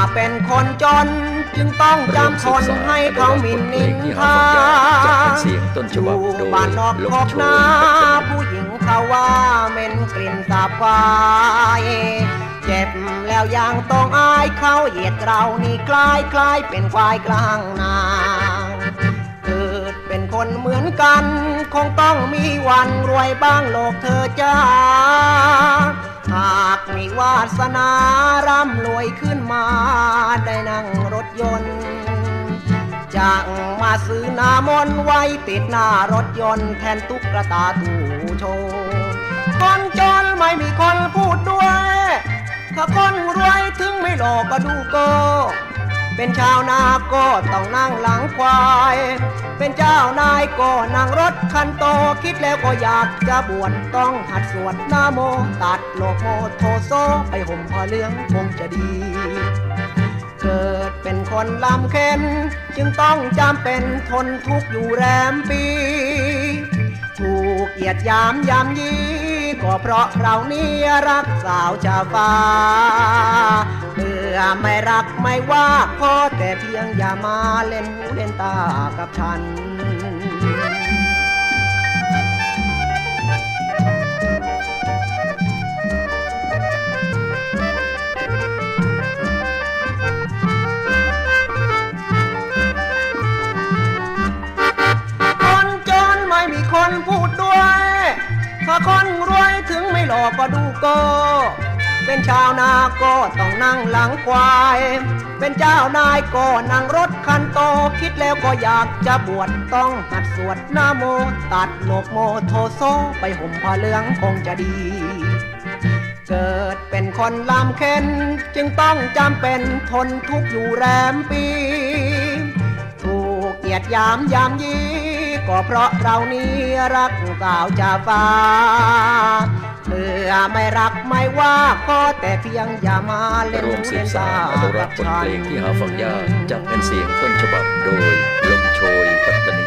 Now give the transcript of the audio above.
ว่าเป็นคนจน จึงต้องจำทนให้เขามินนินทาเสียงต้นฉบับโดยบ้านนอกลขอบนาผู้หญิงเขาว่าเหม็นกลิ่นสาบควายเจ็บแล้วยังต้องอายเขาเหยียดเรานี่คล้ายคล้ายเป็นควายกลางนาเกิดเป็นคนเหมือนกัน คงต้องมีวันรวยบ้างโลกเธอจ้า สนาร่ำรวยขึ้นมาได้นั่งรถยนต์จะมาซื้อหน้ามนไว้ติดหน้ารถยนต์แทนตุ๊กตาตู่โชว์คนจนไม่มีคนพูดด้วย ถ้าคนรวยถึงไม่หลอกก็ดูโก็ เป็นชาวนาก็ต้องนั่งหลังควาย เป็นเจ้านายก็นั่งรถคันโตคิดแล้วก็อยากจะบวชต้องหัดสวดนาโม ตัดโลโมโทโซไปห่มผ้าเหลืองคงจะดี เกิดเป็นคนลำเค็นจึงต้องจำเป็นทนทุกข์อยู่แรมปี ถูกเหยียดยามยามยีก็เพราะเรานี้รักสาวชาวฟ้า อไม่รักไม่ว่าขอแต่เพียงอย่ามาเล่นหูเล่นตากับฉันคนจนไม่มีคนพูดด้วย ถ้าคนรวยถึงไม่หลอกก็ดูโก เป็นชาวนาก็ต้องนั่งหลังควาย เป็นเจ้านายก็นั่งรถคันโต คิดแล้วก็อยากจะบวชต้องหัดสวดนาโม ตัดโลกโมโทโซไปห่มผ้าเหลืองคงจะดี เกิดเป็นคนลำเค็นจึงต้องจำเป็นทนทุกข์อยู่แรมปี ถูกเหยียดยามยามยี ก็เพราะเรานี้รักสาวจาฟ้าเมื่อไม่รักไม่ว่าขอแต่เพียงอย่ามาเล่นรวมสืบสารอนุรักษ์บทเพลงที่หาฟังยากจากเป็นเสียงต้นฉบับโดยลมโชยปัตตานี